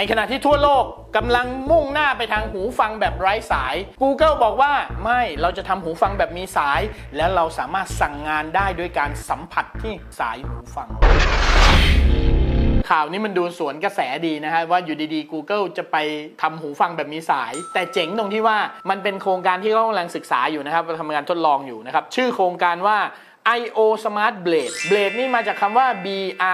ในขณะที่ทั่วโลกกำลังมุ่งหน้าไปทางหูฟังแบบไร้สาย Google บอกว่าไม่เราจะทำหูฟังแบบมีสาย และเราสามารถสั่งงานได้ด้วยการสัมผัสที่สายหูฟัง ข่าวนี้มันดูสวนกระแสดีนะฮะว่าอยู่ดีๆ Google จะไปทำหูฟังแบบมีสาย แต่เจ๋งตรงที่ว่ามันเป็นโครงการที่เขากำลังศึกษาอยู่นะครับทำงานทดลองอยู่นะครับชื่อโครงการว่า IO Smart Blade Blade นี่มาจากคำว่า B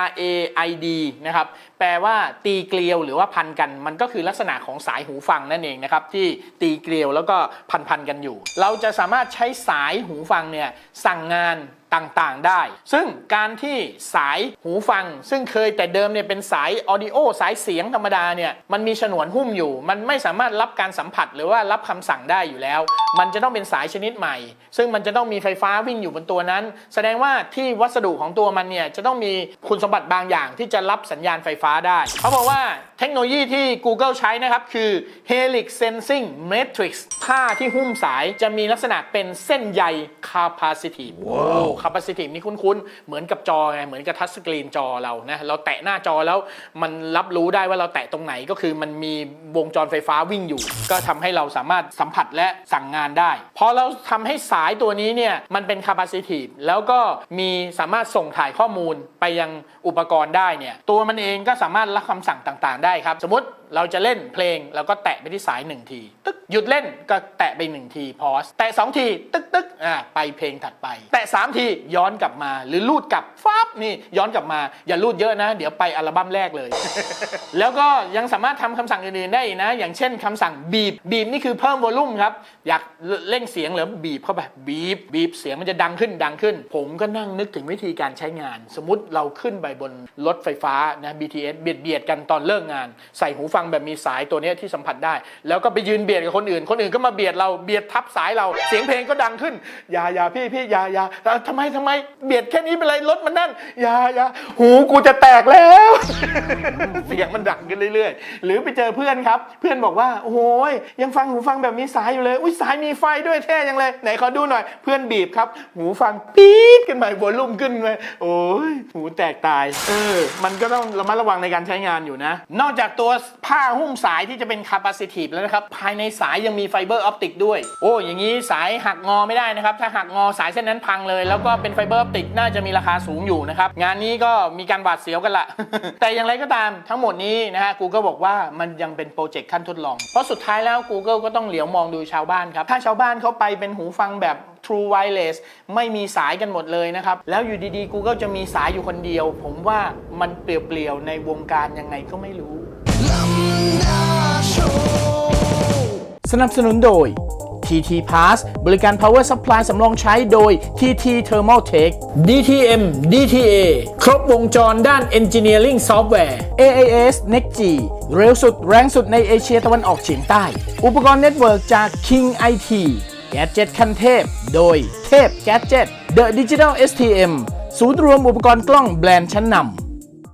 R A I D นะครับแปลว่าตีเกลียวหรือว่าพันกัน มันก็คือลักษณะของสายหูฟังนั่นเองนะครับที่ตีเกลียวแล้วก็พันพันๆกันอยู่ เราจะสามารถใช้สายหูฟังเนี่ยสั่งงานต่างๆได้ ซึ่งการที่สายหูฟัง ซึ่งเคยแต่เดิมเนี่ยเป็นสายออดิโอสายเสียงธรรมดาเนี่ยมันมีฉนวนหุ้มอยู่ มันไม่สามารถรับการสัมผัสหรือว่ารับคำสั่งได้อยู่แล้ว มันจะต้องเป็นสายชนิดใหม่ ซึ่งมันจะต้องมีไฟฟ้าวิ่งอยู่บนตัวนั้น แสดงว่าที่วัสดุของตัวมันเนี่ยจะต้องมีคุณสมบัติบางอย่างที่จะรับสัญญาณไฟฟ้าได้เขาบอกว่าเทคโนโลยีที่ Google ใช้นะครับ คือ Helix Sensing Matrix ผ้าที่หุ้มสายจะมีลักษณะเป็นเส้นใย capacitive ว้าว capacitive นี่คุ้นๆ เหมือนกับจอไง เหมือนกับทัชสกรีนจอเรานะ เราแตะหน้าจอแล้วมันรับรู้ได้ว่าเราแตะตรงไหนก็คือมันมีวงจรไฟฟ้าวิ่งอยู่ ก็ทำให้เราสามารถสัมผัสและสั่งงานได้ พอเราทำให้สายตัวนี้เนี่ย มันเป็น capacitive แล้วก็มีสามารถส่งถ่ายข้อมูลไปยังอุปกรณ์ได้เนี่ย ตัวมันเองก็สามารถรับคำสั่งต่าง ๆ ได้ครับ สมมติ เราจะเล่นเพลงเราก็แตะไปที่สายหนึ่งที ตึ๊กหยุดเล่นก็แตะไปหนึ่งทีพอสแตะสองทีตึ๊กตึ๊กอ่าไปเพลงถัดไป แตะสามทีย้อนกลับมา หรือลูดกลับฟ้าบนี่ย้อนกลับมา อย่าลูดเยอะนะ เดี๋ยวไปอัลบั้มแรกเลย แล้วก็ยังสามารถทำคำสั่งอื่นๆได้อีกนะ อย่างเช่นคำสั่งบีบบีบนี่คือเพิ่มวอลลุ่มครับอยากเร่งเสียงหรือบีบเข้าไปบีบบีบเสียงมันจะดังขึ้นดังขึ้น ผมก็นั่งนึกถึงวิธีการใช้งาน สมมติเราขึ้นไปบนรถไฟฟ้านะ BTS เบียดเบียดกันตอนเลิกงาน ใส่หูฟังแบบมีสายตัวนี้ที่สัมผัสได้ แล้วก็ไปยืนเบียดกับคนอื่น คนอื่นก็มาเบียดเราเบียดทับสายเราเสียงเพลงก็ดังขึ้นอย่าอย่าพี่พี่อย่าอย่าเอ่ทำไมทำไมเบียดแค่นี้เป็นไรรถมันนั่นอย่าอย่าหูกูจะแตกแล้ว เสียงมันดังขึ้นเรื่อยๆ หรือไปเจอเพื่อนครับ เพื่อนบอกว่าโอ้ยยังฟังหูฟังแบบมีสายอยู่เลยอุ้ยสายมีไฟด้วยเท่ยังเลยไหนขอดูหน่อยเพื่อนบีบครับ หูฟังปี๊ดขึ้นไปวอลลุ่มขึ้นไปโอ้ยหูแตกตายเออมันก็ต้องระมัดระวังในการใช้งานอยู่นะ นอกจากตัวผ้า้าหุ้มสายที่จะเป็น capacitive แล้วนะครับ ภายในสายยังมีไฟเบอร์ออปติกด้วย โอ้ อย่างนี้สายหักงอไม่ได้นะครับ ถ้าหักงอสายเส้นนั้นพังเลย แล้วก็เป็นไฟเบอร์ออปติกน่าจะมีราคาสูงอยู่นะครับ งานนี้ก็มีการบาดเสียวกันละ แต่อย่างไรก็ตามทั้งหมดนี้นะฮะ Google บอกว่ามันยังเป็นโปรเจกต์ขั้นทดลอง เพราะสุดท้ายแล้ว Google ก็ต้องเหลียวมองดูชาวบ้านครับ ถ้าชาวบ้านเขาไปเป็นหูฟังแบบ True Wireless ไม่มีสายกันหมดเลยนะครับ แล้วอยู่ดีๆ Google จะมีสายอยู่คนเดียว ผมว่ามันเปลี่ยวๆในวงการยังไงก็ไม่รู้ นับสนุนโดย TT Pass บริการ Power Supply สำรองใช้โดย TT Thermal Tech DTM DTA ครบวงจรด้าน Engineering Software AAS NextG เร็วสุดแรงสุดในเอเชียตะวันออกเฉียงใต้ อุปกรณ์เน็ตเวิร์กจาก King IT แกจ e t คันเทพ โดยเทพ Gadget The Digital STM ศูนย์รวมอุปกรณ์กล้องแบรนด์ชั้นนำ